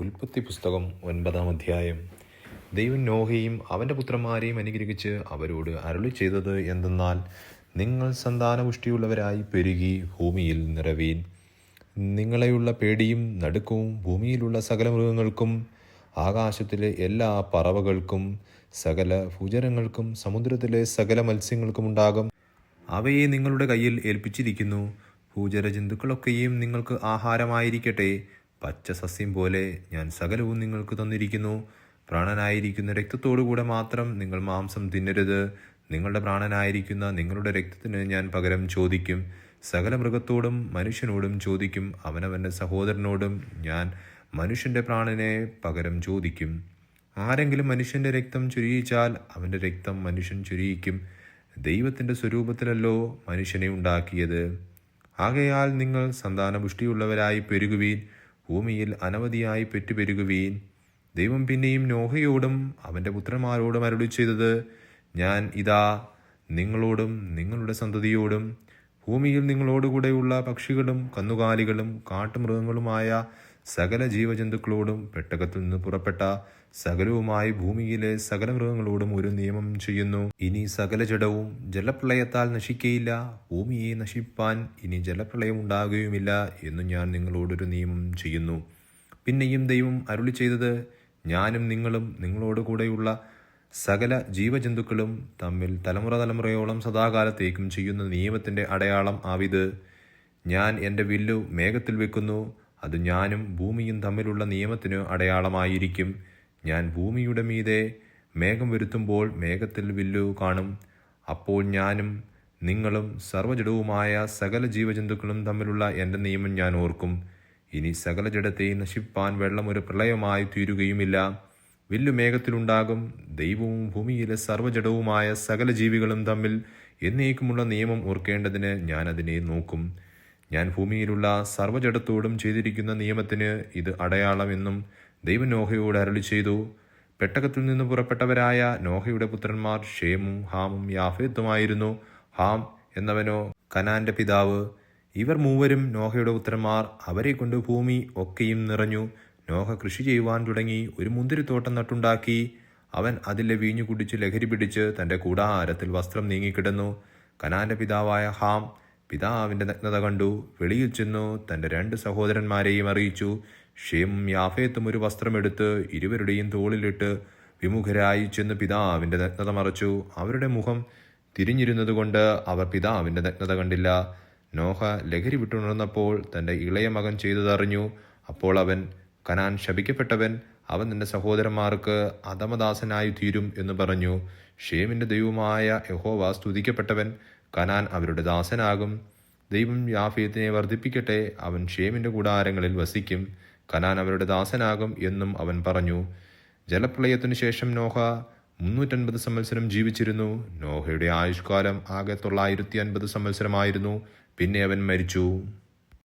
ഉൽപ്പത്തി പുസ്തകം ഒൻപതാം അധ്യായം. ദൈവം നോഹയും അവന്റെ പുത്രന്മാരെയും അനുഗ്രഹിച്ച് അവരോട് അരുളി ചെയ്തത് എന്തെന്നാൽ നിങ്ങൾ സന്താനപുഷ്ടിയുള്ളവരായി പെരുകി ഭൂമിയിൽ നിറവീൻ. നിങ്ങളെയുള്ള പേടിയും നടുക്കവും ഭൂമിയിലുള്ള സകല മൃഗങ്ങൾക്കും ആകാശത്തിലെ എല്ലാ പറവകൾക്കും സകല ഭൂചരങ്ങൾക്കും സമുദ്രത്തിലെ സകല മത്സ്യങ്ങൾക്കും ഉണ്ടാകും. അവയെ നിങ്ങളുടെ കയ്യിൽ ഏൽപ്പിച്ചിരിക്കുന്നു. ഭൂചര ജന്തുക്കളൊക്കെയും നിങ്ങൾക്ക് ആഹാരമായിരിക്കട്ടെ. പച്ച സസ്യം പോലെ ഞാൻ സകലവും നിങ്ങൾക്ക് തന്നിരിക്കുന്നു. പ്രാണനായിരിക്കുന്ന രക്തത്തോടുകൂടെ മാത്രം നിങ്ങൾ മാംസം തിന്നരുത്. നിങ്ങളുടെ പ്രാണനായിരിക്കുന്ന നിങ്ങളുടെ രക്തത്തിന് ഞാൻ പകരം ചോദിക്കും. സകല മൃഗത്തോടും മനുഷ്യനോടും ചോദിക്കും. അവനവന്റെ സഹോദരനോടും ഞാൻ മനുഷ്യന്റെ പ്രാണനെ പകരം ചോദിക്കും. ആരെങ്കിലും മനുഷ്യന്റെ രക്തം ചുരിയിച്ചാൽ അവന്റെ രക്തം മനുഷ്യൻ ചുരിയിക്കും. ദൈവത്തിന്റെ സ്വരൂപത്തിലല്ലോ മനുഷ്യനെ ഉണ്ടാക്കിയത്. ആകയാൽ നിങ്ങൾ സന്താനപുഷ്ടിയുള്ളവരായി പെരുകുവീൻ. ഭൂമിയിൽ അനവധിയായി പെറ്റുപെരുകുവീൻ. ദൈവം പിന്നെയും നോഹയോടും അവന്റെ പുത്രന്മാരോടും അരുളി ചെയ്തത് ഞാൻ ഇതാ നിങ്ങളോടും നിങ്ങളുടെ സന്തതിയോടും ഭൂമിയിൽ നിങ്ങളോടുകൂടെയുള്ള പക്ഷികളും കന്നുകാലികളും കാട്ടുമൃഗങ്ങളുമായ സകല ജീവജന്തുക്കളോടും പെട്ടകത്തിൽ നിന്ന് പുറപ്പെട്ട സകലവുമായി ഭൂമിയിലെ സകല മൃഗങ്ങളോടും ഒരു നിയമം ചെയ്യുന്നു. ഇനി സകല ജഡവും ജലപ്രളയത്താൽ നശിക്കയില്ല. ഭൂമിയെ നശിപ്പാൻ ഇനി ജലപ്രളയം ഉണ്ടാകുകയുമില്ല എന്ന് ഞാൻ നിങ്ങളോടൊരു നിയമം ചെയ്യുന്നു. പിന്നെയും ദൈവം അരുളി ചെയ്തത് ഞാനും നിങ്ങളും നിങ്ങളോട് കൂടെയുള്ള സകല ജീവജന്തുക്കളും തമ്മിൽ തലമുറ തലമുറയോളം സദാകാലത്തേക്കും ചെയ്യുന്ന നിയമത്തിന്റെ അടയാളം ആവിത്. ഞാൻ എന്റെ വില്ലു മേഘത്തിൽ വെക്കുന്നു. അത് ഞാനും ഭൂമിയും തമ്മിലുള്ള നിയമത്തിന് അടയാളമായിരിക്കും. ഞാൻ ഭൂമിയുടെ മീതെ മേഘം വരുത്തുമ്പോൾ മേഘത്തിൽ വില്ലു കാണും. അപ്പോൾ ഞാനും നിങ്ങളും സർവജഡവുമായ സകല ജീവജന്തുക്കളും തമ്മിലുള്ള എന്റെ നിയമം ഞാൻ ഓർക്കും. ഇനി സകല ജഡത്തെയും നശിപ്പാൻ വെള്ളം ഒരു പ്രളയമായി തീരുകയുമില്ല. വില്ലു മേഘത്തിലുണ്ടാകും. ദൈവവും ഭൂമിയിലെ സർവജഡവുമായ സകല ജീവികളും തമ്മിൽ എന്നേക്കുമുള്ള നിയമം ഓർക്കേണ്ടതിന് ഞാൻ അതിനെ നോക്കും. ഞാൻ ഭൂമിയിലുള്ള സർവജഡത്തോടും ചെയ്തിരിക്കുന്ന നിയമത്തിന് ഇത് അടയാളമെന്നും ദൈവം നോഹയോട് അരളി ചെയ്തു പെട്ടകത്തിൽ നിന്ന് പുറപ്പെട്ടവരായ നോഹയുടെ പുത്രന്മാർ ഷേമും ഹാമും യാഫേത്തുമായിരുന്നു. ഹാം എന്നവനോ കനാന്റെ പിതാവ്. ഇവർ മൂവരും നോഹയുടെ പുത്രന്മാർ അവരെ കൊണ്ട് ഭൂമി ഒക്കെയും നിറഞ്ഞു. നോഹ കൃഷി ചെയ്യുവാൻ തുടങ്ങി ഒരു മുന്തിരിത്തോട്ടം നട്ടുണ്ടാക്കി. അവൻ അതിലെ വീഞ്ഞു കുടിച്ച് ലഹരി പിടിച്ച് തന്റെ കൂടാരത്തിൽ വസ്ത്രം നീങ്ങിക്കിടന്നു. കനാന്റെ പിതാവായ ഹാം പിതാവിന്റെ നഗ്നത കണ്ടു. വെളിയിൽ ചെന്നു തന്റെ രണ്ട് സഹോദരന്മാരെയും അറിയിച്ചു. ഷേമും യാഫേത്തും ഒരു വസ്ത്രമെടുത്ത് ഇരുവരുടെയും തോളിലിട്ട് വിമുഖരായി ചെന്ന് പിതാവിന്റെ നഗ്നത മറച്ചു. അവരുടെ മുഖം തിരിഞ്ഞിരുന്നതുകൊണ്ട് അവർ പിതാവിന്റെ നഗ്നത കണ്ടില്ല. നോഹ ലഹരി വിട്ടുണർന്നപ്പോൾ തന്റെ ഇളയ മകൻ ചെയ്തതറിഞ്ഞു അപ്പോൾ അവൻ കനാൻ ശപിക്കപ്പെട്ടവൻ അവൻ തന്റെ സഹോദരന്മാർക്ക് അധമദാസനായി തീരും എന്ന് പറഞ്ഞു. ഷേമിന്റെ ദൈവമായ യഹോവ സ്തുതിക്കപ്പെട്ടവൻ കനാൻ അവരുടെ ദാസനാകും. ദൈവം യാഫീത്തിനെ വർദ്ധിപ്പിക്കട്ടെ. അവൻ ഷേമിന്റെ കൂടാരങ്ങളിൽ വസിക്കും. കനാൻ അവരുടെ ദാസനാകും എന്നും അവൻ പറഞ്ഞു. ജലപ്രളയത്തിനു ശേഷം നോഹ മുന്നൂറ്റൻപത് സംവത്സരം ജീവിച്ചിരുന്നു. നോഹയുടെ ആയുഷ്കാലം ആകെ തൊള്ളായിരത്തി അൻപത് സംവത്സരമായിരുന്നു. പിന്നെ അവൻ മരിച്ചു.